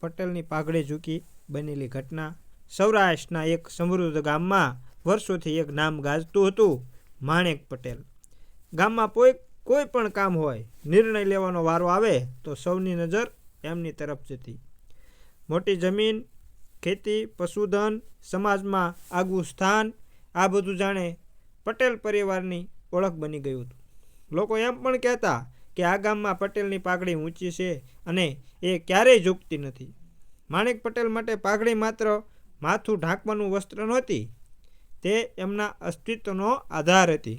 પટેલની પાઘડી ઝૂકી બનેલી ઘટના સૌરાષ્ટ્રના એક સમૃદ્ધ ગામમાં વર્ષોથી એક નામ ગાજતું હતું, માણેક પટેલ. ગામમાં કોઈ કોઈ પણ કામ હોય, નિર્ણય લેવાનો વારો આવે તો સૌની નજર એમની તરફ જતી. મોટી જમીન, ખેતી, પશુધન, સમાજમાં આગવું સ્થાન, આ બધું જાણે પટેલ પરિવારની ઓળખ બની ગયું હતું. લોકો એમ પણ કહેતા કે આ ગામમાં પટેલની પાઘડી ઊંચી છે અને એ ક્યારેય ઝૂકતી નથી. માણેક પટેલ માટે પાઘડી માત્ર માથું ઢાંકવાનું વસ્ત્ર નહોતી, તે એમના અસ્તિત્વનો આધાર હતી.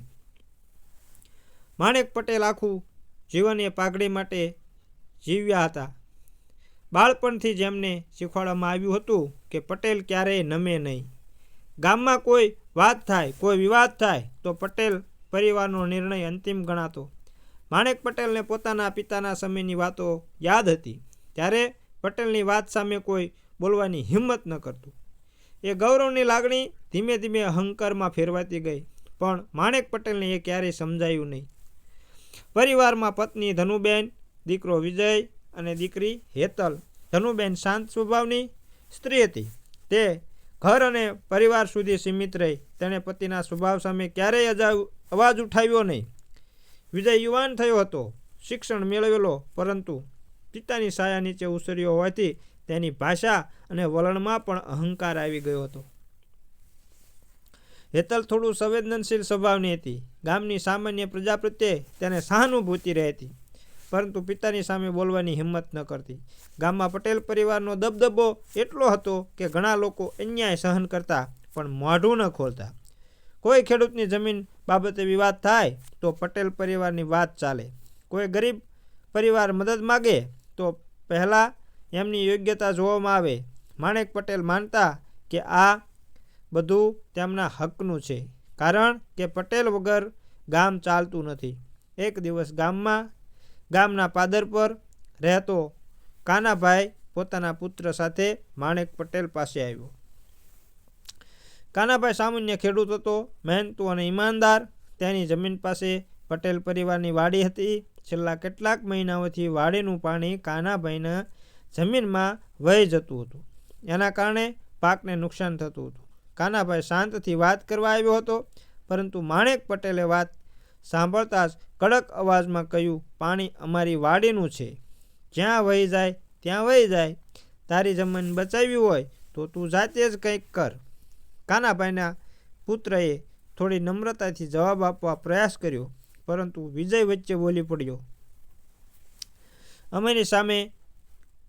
માણેક પટેલ આખું જીવન એ પાઘડી માટે જીવ્યા હતા. બાળપણથી જ એમને શીખવાડવામાં આવ્યું હતું કે પટેલ ક્યારેય નમે નહીં. ગામમાં કોઈ વાત થાય, કોઈ વિવાદ થાય, તો પટેલ પરિવારનો નિર્ણય અંતિમ ગણાતો. માણેક પટેલને પોતાના પિતાના સમયની વાતો યાદ હતી. ત્યારે પટેલની વાત સામે કોઈ બોલવાની હિંમત ન કરતું. એ ગૌરવની લાગણી ધીમે ધીમે અહંકારમાં ફેરવાતી ગઈ, પણ માણેક પટેલને એ ક્યારેય સમજાયું નહીં. પરિવારમાં પત્ની ધનુબેન, દીકરો વિજય અને દીકરી હેતલ. ધનુબેન શાંત સ્વભાવની સ્ત્રી હતી. તે ઘર અને પરિવાર સુધી સીમિત રહી. તેણે પતિના સ્વભાવ સામે ક્યારેય અવાજ ઉઠાવ્યો નહીં. વિજય યુવાન થયો હતો. શિક્ષણ મેળવેલો, પરંતુ પિતાની સાયા નીચે ઉછર્યો હોવાથી તેની ભાષા અને વલણમાં પણ અહંકાર આવી ગયો હતો. હેતલ થોડું સંવેદનશીલ સ્વભાવની હતી. ગામની સામાન્ય પ્રજા પ્રત્યે તેને સહાનુભૂતિ રહેતી, પરંતુ પિતાની સામે બોલવાની હિંમત ન કરતી. ગામમાં પટેલ પરિવારનો દબદબો એટલો હતો કે ઘણા લોકો અન્યાય સહન કરતા પણ મોઢું ન ખોલતા. કોઈ ખેડૂતની જમીન બાબતે વિવાદ થાય તો પટેલ પરિવારની વાત ચાલે. કોઈ ગરીબ પરિવાર મદદ માગે તો પહેલાં એમની યોગ્યતા જોવામાં આવે. માણેક પટેલ માનતા કે આ બધું તેમના હકનું છે, કારણ કે પટેલ વગર ગામ ચાલતું નથી. એક દિવસ ગામમાં, ગામના પાદર પર રહેતો કાનાભાઈ પોતાના પુત્ર સાથે માણેક પટેલ પાસે આવ્યો. કાનાભાઈ સામાન્ય ખેડૂત હતો, મહેનતુ અને ઈમાનદાર. તેની જમીન પાસે પટેલ પરિવારની વાડી હતી. છેલ્લા કેટલાક મહિનાઓથી વાડીનું પાણી કાનાભાઈના જમીનમાં વહી જતું હતું. એના કારણે પાકને નુકસાન થતું હતું. કાનાભાઈ શાંતથી વાત કરવા આવ્યો હતો, પરંતુ માણેક પટેલે વાત સાંભળતા જ કડક અવાજમાં કહ્યું, પાણી અમારી વાડીનું છે. જ્યાં વહી જાય, ત્યાં વહી જાય. તારી જમીન બચાવી હોય તો તું જાતે જ કંઈક કર. કાનાભાઈના પુત્રએ થોડી નમ્રતાથી જવાબ આપવા પ્રયાસ કર્યો, પરંતુ વિજય વચ્ચે બોલી પડ્યો, અમેની સામે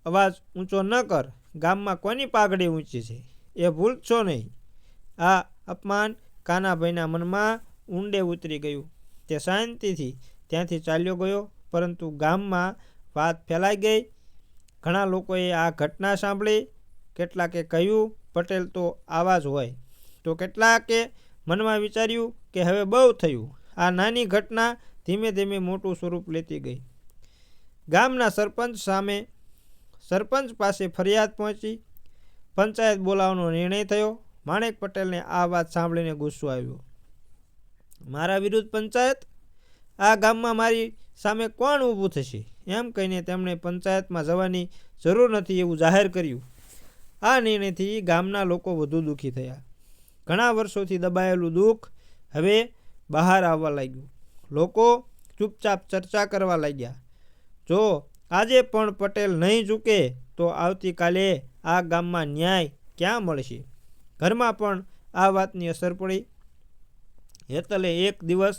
અવાજ ઊંચો ન કર. ગામમાં કોની પાઘડી ઊંચી છે? એ ભૂલશો નહીં. આ અપમાન કાનાભાઈના મનમાં ઊંડે ઉતરી ગયું. તે શાંતિથી ત્યાંથી ચાલ્યો ગયો, પરંતુ ગામમાં વાત ફેલાઈ ગઈ. ઘણા લોકોએ આ ઘટના સાંભળી. કેટલાકે કહ્યું, પટેલ તો આવા જ હોય. તો કેટલાકે મનમાં વિચાર્યું કે હવે બહુ થયું. આ નાની ઘટના ધીમે ધીમે મોટું સ્વરૂપ લેતી ગઈ. ગામના સરપંચ સામે સરપંચ પાસે ફરિયાદ પહોંચી. પંચાયત બોલાવવાનો નિર્ણય થયો. માણેક પટેલને આ વાત સાંભળીને ગુસ્સો આવ્યો. મારા વિરુદ્ધ પંચાયત? આ ગામમાં મારી સામે કોણ ઊભું થશે? એમ કહીને તેમણે પંચાયતમાં જવાની જરૂર નથી એવું જાહેર કર્યું. આ નિર્ણયથી ગામના લોકો વધુ દુઃખી થયા. ઘણા વર્ષોથી દબાયેલું દુઃખ હવે બહાર આવવા લાગ્યું. લોકો ચૂપચાપ ચર્ચા કરવા લાગ્યા. જો આજે પણ પટેલ નહીં ઝૂકે, તો આવતીકાલે આ ગામમાં ન્યાય ક્યાં મળશે? ઘરમાં પણ આ વાતની અસર પડી. હેતલે એક દિવસ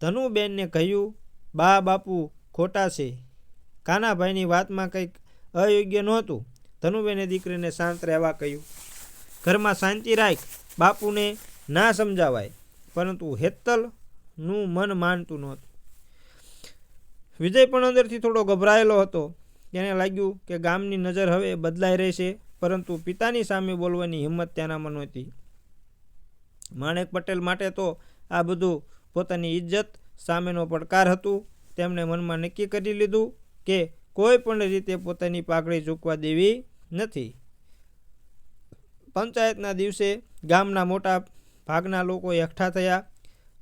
ધનુબેનને કહ્યું, બા બાપુ, ખોટા છે. કાનાભાઈની વાતમાં કંઈક અયોગ્ય નહોતું. ધનુબેને દીકરીને શાંત રહેવા કહ્યું, ઘરમાં શાંતિ રાખ. બાપુને ના સમજાવાય, પરંતુ હેતલનું મન માનતું નહોતું. વિજય પણ અંદરથી થોડો ગભરાયેલો હતો. તેને લાગ્યું કે ગામની નજર હવે બદલાઈ રહેશે, પરંતુ પિતાની સામે બોલવાની હિંમત તેનામાં નહોતી. માણેક પટેલ માટે તો આ બધું પોતાની ઇજ્જત સામેનો પડકાર હતું. તેમણે મનમાં નક્કી કરી લીધું કે કોઈ પણ રીતે પોતાની પાઘડી ચૂકવા દેવી નથી. પંચાયતના દિવસે ગામના મોટા ભાગના લોકો એકઠા થયા.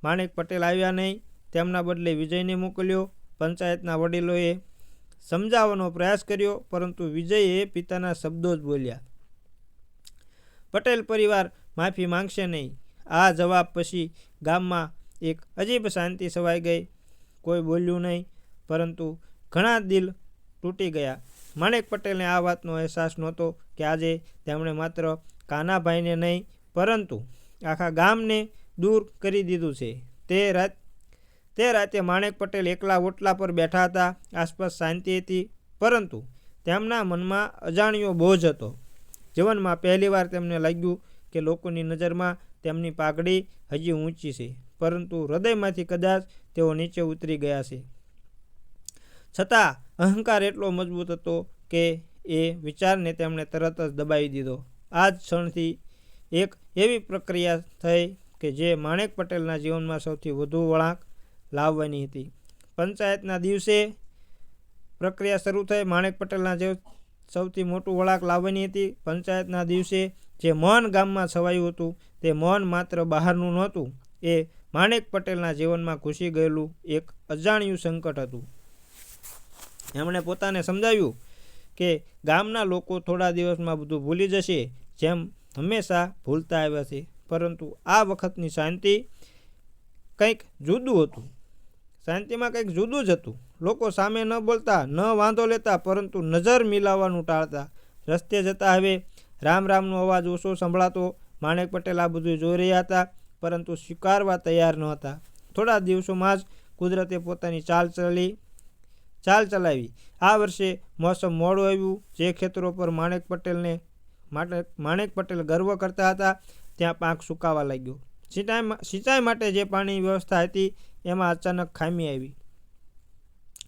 માણેક પટેલ આવ્યા નહીં, તેમના બદલે વિજયને મોકલ્યો. પંચાયતના વડીલોએ સમજાવવાનો પ્રયાસ કર્યો, પરંતુ વિજયે પિતાના શબ્દો જ બોલ્યા. પટેલ પરિવાર માફી માંગશે નહીં. આ જવાબ પછી ગામમાં એક અજીબ શાંતિ છવાઈ ગઈ. કોઈ બોલ્યું નહીં, પરંતુ ઘણા દિલ તૂટી ગયા. માણેક પટેલને આ વાતનો અહેસાસ નહોતો કે આજે તેમણે માત્ર કાનાભાઈને નહીં, પરંતુ આખા ગામને દૂર કરી દીધું છે. તે રાત, તે રાતે માણેક પટેલ એકલા ઓટલા પર બેઠા હતા, આસપાસ શાંતિ હતી, પરંતુ તેમના મનમાં અજાણ્યો બોજ હતો. જીવનમાં પહેલીવાર તેમને લાગ્યું કે લોકોની નજરમાં તેમની પાઘડી હજી ઊંચી છે, પરંતુ હૃદયમાંથી કદાચ તેઓ નીચે ઉતરી ગયા છે. છતાં અહંકાર એટલો મજબૂત હતો કે એ વિચારને તેમણે તરત જ દબાવી દીધો. આ જ ક્ષણથી એક એવી પ્રક્રિયા થઈ કે જે માણેક પટેલના જીવનમાં સૌથી વધુ વળાંક લાવવાની હતી. પંચાયતના દિવસે પ્રક્રિયા શરૂ થઈ, માણેક પટેલના જે સૌથી મોટું વળાંક લાવવાની હતી. પંચાયતના દિવસે જે મૌન ગામમાં છવાયું હતું, તે મૌન માત્ર બહારનું નહોતું, એ માણેક પટેલના જીવનમાં ઘૂસી ગયેલું એક અજાણ્યું સંકટ હતું. એમણે પોતાને સમજાવ્યું કે ગામના લોકો થોડા દિવસમાં બધું ભૂલી જશે જેમ હંમેશા ભૂલતા આવ્યા છે, પરંતુ આ વખતની શાંતિ કંઈક જુદું હતું. શાંતિમાં કંઈક જુદું જ હતું. લોકો સામે ન બોલતા, ન વાંધો લેતા, પરંતુ નજર મિલાવવાનું ટાળતા. રસ્તે જતા હવે રામ રામનો અવાજ ઓછો સંભળાતો. માણેક પટેલ આ બધું જોઈ રહ્યા હતા, પરંતુ સ્વીકારવા તૈયાર ન હતા. થોડા દિવસોમાં જ કુદરતે પોતાની ચાલ ચલી, ચાલ ચલાવી. આ વર્ષે મોસમ મોડું આવ્યું. જે ખેતરો પર માણેક પટેલને માટે માણેક પટેલ ગર્વ કરતા હતા, ત્યાં પાક સુકાવા લાગ્યો. સિંચાઈ સિંચાઈ માટે જે પાણી વ્યવસ્થા હતી, એમાં અચાનક ખામી આવી.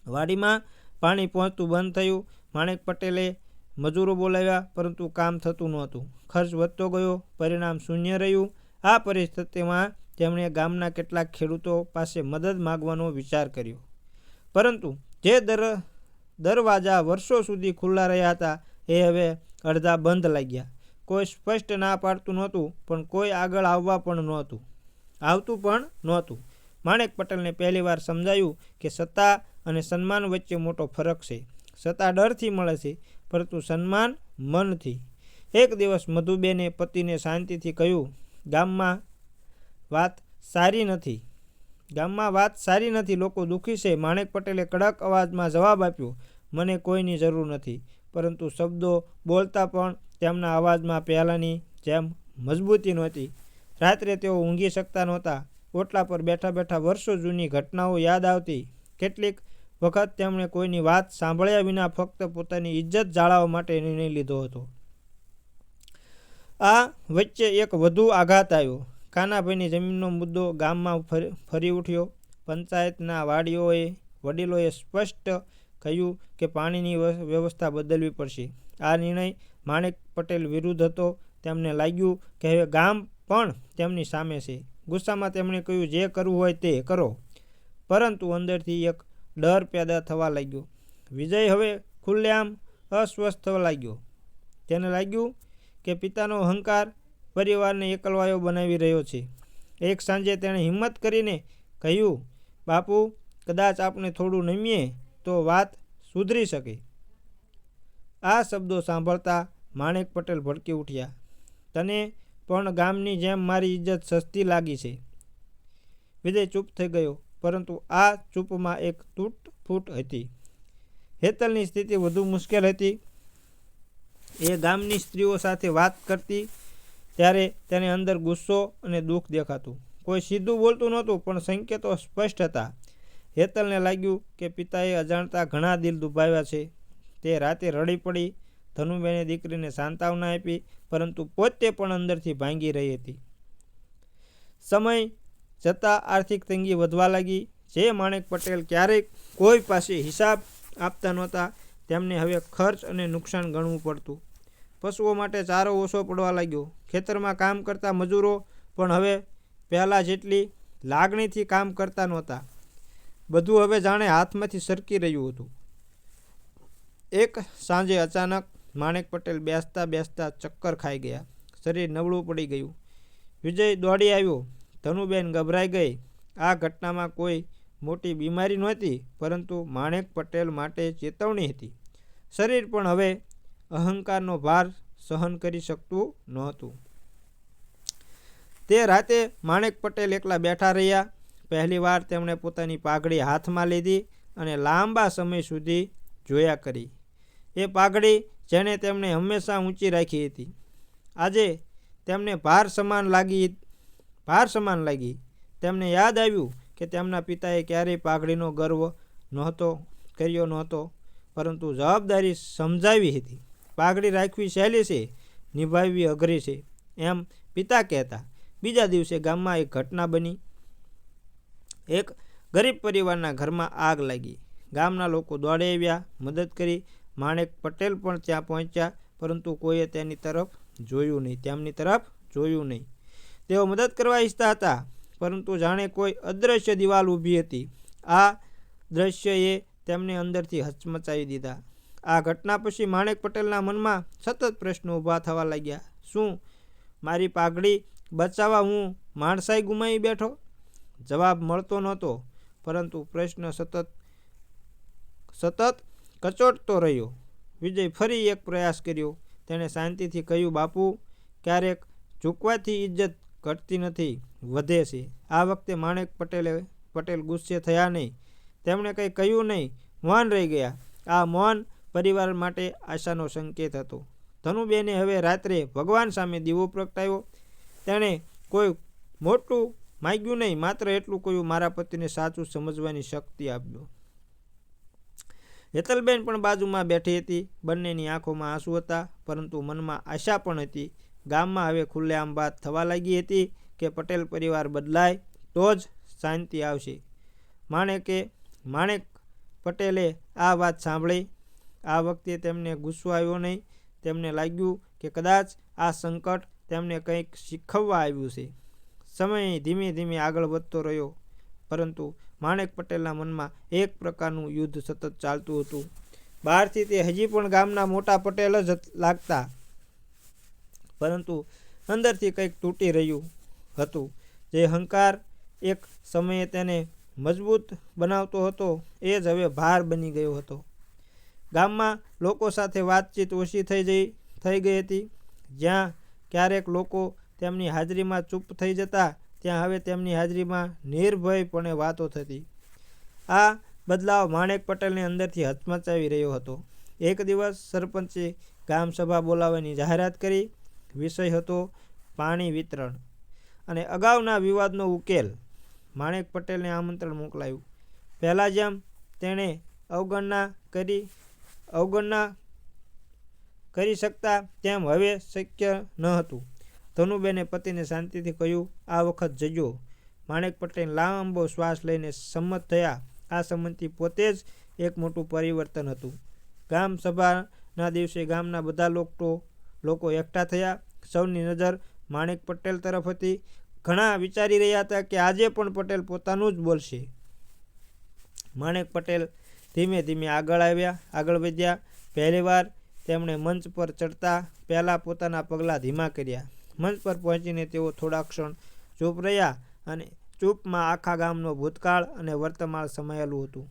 વાડીમાં પાણી પહોંચતું બંધ થયું. માણેક પટેલે મજૂરો બોલાવ્યા, પરંતુ કામ થતું નહોતું. ખર્ચ વધતો ગયો, પરિણામ શૂન્ય રહ્યું. આ પરિસ્થિતિમાં તેમણે ગામના કેટલાક ખેડૂતો પાસે મદદ માગવાનો વિચાર કર્યો. પરંતુ જે દર, દરવાજા વર્ષો સુધી ખુલ્લા રહ્યા હતા, એ હવે અડધા બંધ લાગ્યા. કોઈ સ્પષ્ટ ના પાડતું નહોતું, પણ કોઈ આગળ આવવા પણ નહોતું. આવતું પણ નહોતું. માણેક પટેલને પહેલીવાર સમજાયું કે સત્તા અને સન્માન વચ્ચે મોટો ફરક છે. સત્તા ડરથી મળે છે, પરંતુ સન્માન મનથી. એક દિવસ મધુબેને પતિને શાંતિથી કહ્યું, ગામમાં વાત સારી નથી. ગામમાં વાત સારી નથી, લોકો દુઃખી છે. માણેક પટેલે કડક અવાજમાં જવાબ આપ્યો, મને કોઈની જરૂર નથી. પરંતુ શબ્દો બોલતા પણ તેમના અવાજમાં પહેલાંની જેમ મજબૂતી નહોતી. રાત્રે તેઓ ઊંઘી શકતા નહોતા. ઓટલા પર બેઠા બેઠા વર્ષો જૂની ઘટનાઓ યાદ આવતી. કેટલીક વખત તેમણે કોઈની વાત સાંભળ્યા વિના ફક્ત પોતાની ઇજ્જત જાળવવા માટે નિર્ણય લીધો હતો. આ વચ્ચે એક વધુ આઘાત આવ્યો. કાનાભાઈની જમીનનો મુદ્દો ગામમાં ફરી ઉઠ્યો. પંચાયતના વાડીઓએ વડીલોએ સ્પષ્ટ કહ્યું કે પાણીની વ્યવસ્થા બદલવી પડશે. આ નિર્ણય માણેક પટેલ વિરુદ્ધ હતો. તેમને લાગ્યું કે હવે ગામ પણ તેમની સામે છે. ગુસ્સામાં તેમણે કહ્યું, જે કરવું હોય તે કરો. પરંતુ અંદરથી એક ડર પેદા થવા લાગ્યો. વિજય હવે ખુલ્લેઆમ અસ્વસ્થ થવા લાગ્યો. તેને લાગ્યું કે પિતાનો અહંકાર પરિવારને એકલવાયો બનાવી રહ્યો છે. એક સાંજે તેણે હિંમત કરીને કહ્યું, બાપુ, કદાચ આપણે થોડું નમીએ તો વાત સુધરી શકે. આ શબ્દો સાંભળતા માણેક પટેલ ભડકી ઉઠ્યા. તને પણ ગામની જેમ મારી ઇજ્જત સસ્તી લાગી છે. વિજય ચૂપ થઈ ગયો, પરંતુ આ ચૂપમાં એક તૂટફૂટ હતી. હેતલની સ્થિતિ વધુ મુશ્કેલ હતી. એ ગામની સ્ત્રીઓ સાથે વાત કરતી, ત્યારે તેને અંદર ગુસ્સો અને દુઃખ દેખાતું. કોઈ સીધું બોલતું નહોતું, પણ સંકેતો સ્પષ્ટ હતા. હેતલને લાગ્યું કે પિતાએ અજાણતા ઘણા દિલ દુભાવ્યા છે. તે રાતે રડી પડી, ધનુબેને દીકરીને સાંત્વના આપી, પરંતુ પોતે પણ અંદરથી ભાંગી રહી હતી. સમય જતાં આર્થિક તંગી વધવા લાગી. જે માણેક પટેલ ક્યારેક કોઈ પાસે હિસાબ આપતા નહોતા, તેમને હવે ખર્ચ અને નુકસાન ગણવું પડતું. પશુઓ માટે ચારો ઓછો પડવા લાગ્યો. ખેતરમાં કામ કરતા મજૂરો પણ હવે પહેલાં જેટલી લાગણીથી કામ કરતા નહોતા. બધું હવે જાણે હાથમાંથી સરકી રહ્યું હતું. એક સાંજે અચાનક માણેક પટેલ બેસતા બેસતા ચક્કર ખાઈ ગયા. શરીર નબળું પડી ગયું. વિજય દોડી આવ્યો. ધનુબેન ગભરાઈ ગઈ. આ ઘટનામાં કોઈ મોટી બીમારી નહોતી, પરંતુ માણેક પટેલ માટે ચેતવણી હતી. શરીર પણ હવે અહંકારનો ભાર સહન કરી શકતું નહોતું. તે રાતે માણેક પટેલ એકલા બેઠા રહ્યા. પહેલીવાર તેમણે પોતાની પાઘડી હાથમાં લીધી અને લાંબા સમય સુધી જોયા કરી. એ પાઘડી જેણે તેમણે હંમેશા ઊંચી રાખી હતી. આજે તેમને ભાર સમાન લાગી, ભાર સમાન લાગી. તેમને યાદ આવ્યું કે તેમના પિતાએ ક્યારેય પાઘડીનો ગર્વ નહોતો, કર્યો નહોતો, પરંતુ જવાબદારી સમજાવી હતી. પાઘડી રાખવી સહેલી છે, નિભાવવી અઘરી છે, એમ પિતા કહેતા. બીજા દિવસે ગામમાં એક ઘટના બની. એક ગરીબ પરિવારના ઘરમાં આગ લાગી. ગામના લોકો દોડે આવ્યા, મદદ કરી. માણેક પટેલ પણ ત્યાં પહોંચ્યા, પરંતુ કોઈએ તેની તરફ જોયું નહીં, તેમની તરફ જોયું નહીં. તેઓ મદદ કરવા ઈચ્છતા હતા, પરંતુ જાણે કોઈ અદૃશ્ય દિવાલ ઊભી હતી. આ દ્રશ્યએ તેમને અંદરથી હચમચાવી દીધા. આ ઘટના પછી માણેક પટેલના મનમાં સતત પ્રશ્નો ઊભા થવા લાગ્યા. શું મારી પાઘડી બચાવવા હું માણસાઈ ગુમાવી બેઠો? જવાબ મળતો નહોતો, પરંતુ પ્રશ્ન સતત સતત કચોટતો રહ્યો. વિજય ફરી એક પ્રયાસ કર્યો. તેણે શાંતિથી કહ્યું, બાપુ, ક્યારેક ચૂકવાથી ઇજ્જત ઘટતી નથી, વધે છે. આ વખતે માણેક પટેલે, પટેલ ગુસ્સે થયા નહીં. તેમણે કંઈ કહ્યું નહીં. મૌન રહી ગયા. આ મૌન પરિવાર માટે આશાનો સંકેત હતો. ધનુબેને હવે રાત્રે ભગવાન સામે દીવો પ્રગટાવ્યો. તેણે કોઈ મોટું માગ્યું નહીં, માત્ર એટલું કહ્યું, મારા પતિને સાચું સમજવાની શક્તિ આપ્યો હેતલબેન પણ બાજુમાં બેઠી હતી, બંનેની આંખોમાં આંસુ હતા, પરંતુ મનમાં આશા પણ હતી. ગામમાં હવે ખુલ્લેઆમ વાત થવા લાગી હતી કે પટેલ પરિવાર બદલાય તો જ શાંતિ આવશે. માણેકે, માણેક પટેલે આ વાત સાંભળી. આ વખતે તેમને ગુસ્સો આવ્યો નહીં. તેમને લાગ્યું કે કદાચ આ સંકટ તેમને કંઈક શીખવવા આવ્યું છે. સમય ધીમે ધીમે આગળ વધતો રહ્યો. પરંતુ માણેક પટેલના મનમાં એક પ્રકારનું યુદ્ધ સતત ચાલતું હતું. બહારથી તે હજી પણ ગામના મોટા પટેલ જ લાગતા. પરંતુ અંદરથી કંઈક તૂટી રહ્યું હતું. જે હંકાર એક સમયે તેને મજબૂત બનાવતો હતો, એ જ હવે ભાર બની ગયો હતો. ગામમાં લોકો સાથે વાતચીત ઓછી થઈ જઈ, થઈ ગઈ હતી. જ્યાં ક્યારેક લોકો તેમની હાજરીમાં ચૂપ થઈ જતા ત્યાં હવે તેમની હાજરીમાં નિર્ભયપણે વાતો થતી. આ બદલાવ માણેક પટેલને અંદરથી હચમચાવી રહ્યો હતો. એક દિવસ સરપંચે ગામ સભા બોલાવવાની જાહેરાત કરી. વિષય હતો પાણી વિતરણ અને અગાઉના વિવાદનો ઉકેલ. માણેક પટેલને આમંત્રણ મોકલાયું. પહેલાં જેમ તેણે અવગણના કરી અવગણના કરી શકતા તેમ હવે શક્ય ન હતું. ધનુબેને પતિને શાંતિથી કહ્યું, આ વખત જજો. માણેક પટેલ લાંબો શ્વાસ લઈને સંમત થયા. આ સંમતિ પોતે જ એક મોટું પરિવર્તન હતું. ગામ સભાના દિવસે ગામના બધા લોકો લોકો એકઠા થયા. સૌની નજર માણેક પટેલ તરફ હતી. ઘણા વિચારી રહ્યા હતા કે આજે પણ પટેલ પોતાનું જ બોલશે. માણેક પટેલ ધીમે ધીમે આગળ આવ્યા, આગળ વધ્યા. પહેલીવાર તેમણે મંચ પર ચડતા પહેલાં પોતાના પગલાં ધીમા કર્યા. મંચ પર પહોંચીને તેઓ થોડા ક્ષણ ચૂપ રહ્યા અને ચૂપમાં આખા ગામનો ભૂતકાળ અને વર્તમાન સમાયેલું હતું.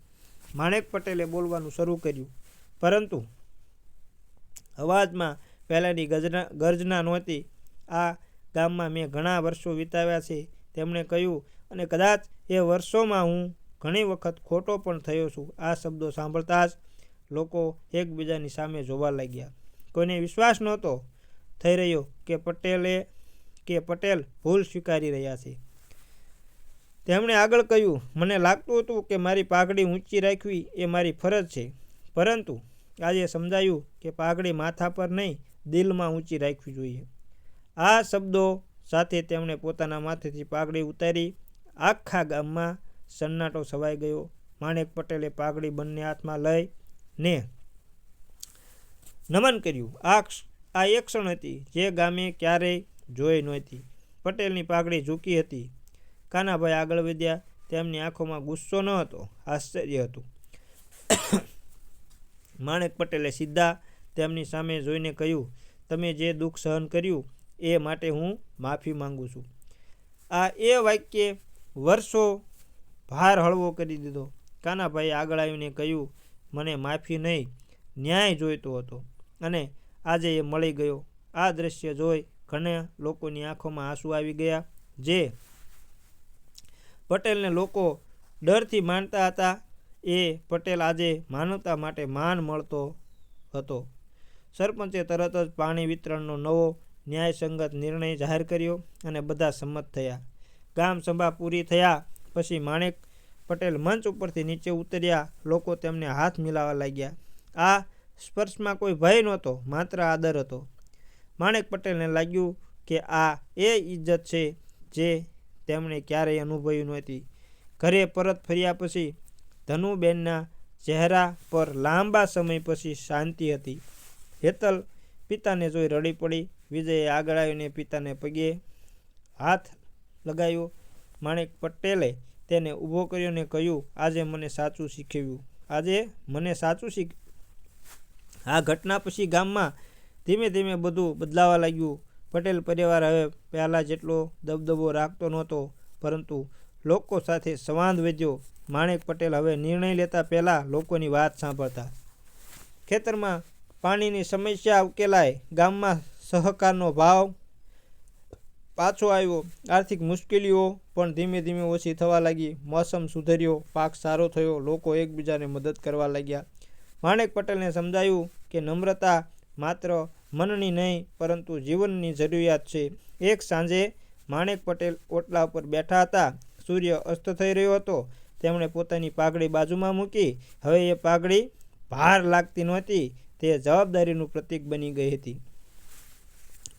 માણેક પટેલે બોલવાનું શરૂ કર્યું, પરંતુ અવાજમાં પહેલાંની ગજના, ગર્જના નહોતી. આ ગામમાં મેં ઘણા વર્ષો વિતાવ્યા છે, તેમણે કહ્યું, અને કદાચ એ વર્ષોમાં હું ઘણી વખત ખોટો પણ થયો છું. આ શબ્દો સાંભળતા જ લોકો એકબીજાની સામે જોવા લાગ્યા. કોઈને વિશ્વાસ નહોતો થઈ રહ્યો કે પટેલે, કે પટેલ ભૂલ સ્વીકારી રહ્યા છે. તેમણે આગળ કહ્યું, મને લાગતું હતું કે મારી પાઘડી ઊંચી રાખવી એ મારી ફરજ છે, પરંતુ આજે સમજાયું કે પાઘડી માથા પર નહીં, દિલમાં ઊંચી રાખવી જોઈએ. આ શબ્દો સાથે તેમણે પોતાના માથેથી પાઘડી ઉતારી, આખા ગામમાં સન્નાટો છવાઈ ગયો. માણેક પટેલે પાઘડી બંને હાથમાં લઈ ને નમન કર્યું. આ આ એક ક્ષણ હતી જે ગામે ક્યારેય જોઈ નહોતી. પટેલની પાઘડી ઝૂકી હતી. કાનાભાઈ આગળ વધ્યા. તેમની આંખોમાં ગુસ્સો ન હતો. આશ્ચર્ય હતું. માણેક પટેલે સીધા તેમની સામે જોઈને કહ્યું, તમે જે દુઃખ સહન કર્યું એ માટે હું માફી માંગુ છું. આ એ વાક્યે વર્ષો ભાર હળવો કરી દીધો. કાનાભાઈએ આગળ આવીને કહ્યું, મને માફી નહીં. ન્યાય જોઈતો હતો. અને આજે એ મળી ગયો. આ દ્રશ્ય જોઈ ઘણા લોકોની આંખોમાં આંસુ આવી ગયા, જે પટેલને લોકો ડરથી માનતા હતા. એ પટેલ આજે માનવતા માટે માન મળતો હતો. સરપંચે તરત જ પાણી વિતરણનો નવો ન્યાયસંગત નિર્ણય જાહેર કર્યો અને બધા સંમત થયા. ગામ સભા પૂરી થયા પછી માણેક પટેલ મંચ ઉપરથી નીચે ઉતર્યા. લોકો તેમને હાથ મિલાવવા લાગ્યા. આ સ્પર્શમાં કોઈ ભય નહોતો, માત્ર આદર હતો. માણેક પટેલને લાગ્યું કે આ એ ઇજ્જત છે જે તેમણે ક્યારેય અનુભવી નહોતી. ઘરે પરત ફર્યા પછી ધનુબેનના ચહેરા પર લાંબા સમય પછી શાંતિ હતી. હેતલ પિતાને જોઈ રડી પડી. વિજયે આગળ આવીને પિતાને પગે હાથ લગાવ્યો. માણેક પટેલે તેને ઊભો કર્યો ને કહ્યું, આજે મને સાચું શીખવ્યું. આજે મને સાચું શીખ આ ઘટના પછી ગામમાં ધીમે ધીમે બધું બદલાવા લાગ્યું. પટેલ પરિવાર હવે પહેલાં જેટલો દબદબો રાખતો નહોતો, પરંતુ લોકો સાથે સંવાદ વધ્યો. માણેક પટેલ હવે નિર્ણય લેતા પહેલાં લોકોની વાત સાંભળતા. ખેતરમાં પાણીની સમસ્યા ઉકેલાય, ગામમાં સહકારનો ભાવ પાછો આવ્યો. આર્થિક મુશ્કેલીઓ પણ ધીમે ધીમે ઓછી થવા લાગી. મોસમ સુધર્યો, પાક સારો થયો, લોકો એકબીજાને મદદ કરવા લાગ્યા. માણેક પટેલને સમજાયું કે નમ્રતા માત્ર મનની નહીં, પરંતુ જીવનની જરૂરિયાત છે. એક સાંજે માણેક પટેલ ઓટલા ઉપર બેઠા હતા. સૂર્ય અસ્ત થઈ રહ્યો હતો. તેમણે પોતાની પાઘડી બાજુમાં મૂકી. હવે એ પાઘડી ભાર લાગતી નહોતી. તે જવાબદારીનું પ્રતીક બની ગઈ હતી.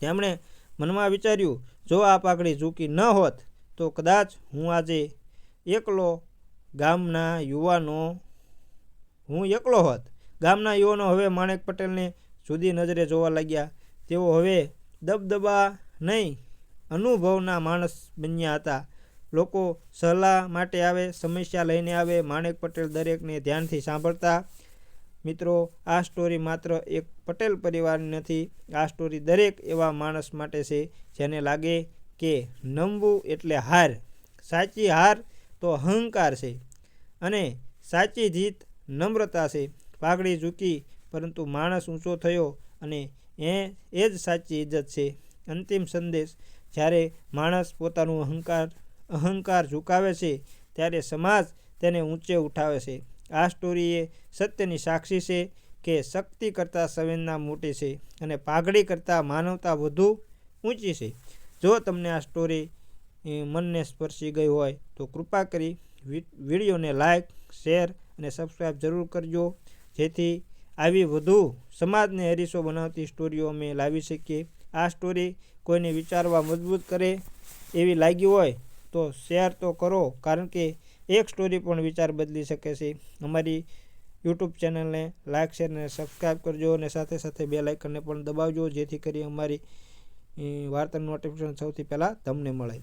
તેમણે મનમાં વિચાર્યું, જો આ પાઘડી ઝૂકી ન હોત, તો કદાચ હું આજે એકલો ગામના યુવાનો હું એકલો હોત. ગામના યુવાનો હવે માણેક પટેલને જુદી નજરે જોવા લાગ્યા. તેઓ હવે દબદબા નહીં, અનુભવના માણસ બન્યા હતા. લોકો સલાહ માટે આવે, સમસ્યા લઈને આવે, માણેક પટેલ દરેકને ધ્યાનથી સાંભળતા. મિત્રો, આ સ્ટોરી માત્ર એક પટેલ પરિવારની નથી, આ સ્ટોરી દરેક એવા માણસ માટે છે જેને લાગે કે નમવું એટલે હાર. સાચી હાર તો અહંકાર છે. અને સાચી જીત નમ્રતા છે. પાઘડી ઝૂકી, પરંતુ માણસ ઊંચો થયો અને એ એ જ સાચી ઇજ્જત છે. અંતિમ સંદેશ, જ્યારે માણસ પોતાનું અહંકાર અહંકાર ઝુકાવે છે, ત્યારે સમાજ તેને ઊંચે ઉઠાવે છે. આ સ્ટોરી એ સત્યની સાક્ષી છે કે શક્તિ કરતાં સંવેદના મોટી છે અને પાઘડી કરતાં માનવતા વધુ ઊંચી છે. જો તમને આ સ્ટોરી મનને સ્પર્શી ગઈ હોય, તો કૃપા કરી વિડીયોને લાઇક શેર અને સબસ્ક્રાઈબ જરૂર કરજો. જેથી આવી વધુ સમાજને હરીસો બનાવતી સ્ટોરીઓ અમે લાવી શકીએ. આ સ્ટોરી કોઈને વિચારવા મજબૂત કરે એવી લાગી હોય તો શેર તો કરો, કારણ કે એક સ્ટોરી પણ વિચાર બદલી શકે છે. અમારી યુટ્યુબ ચેનલને લાઇક શેર અને સબસ્ક્રાઈબ કરજો અને સાથે સાથે બે લાઇકનને પણ દબાવજો, જેથી કરી અમારી વાર્તાનું નોટિફિકેશન સૌથી પહેલાં તમને મળે.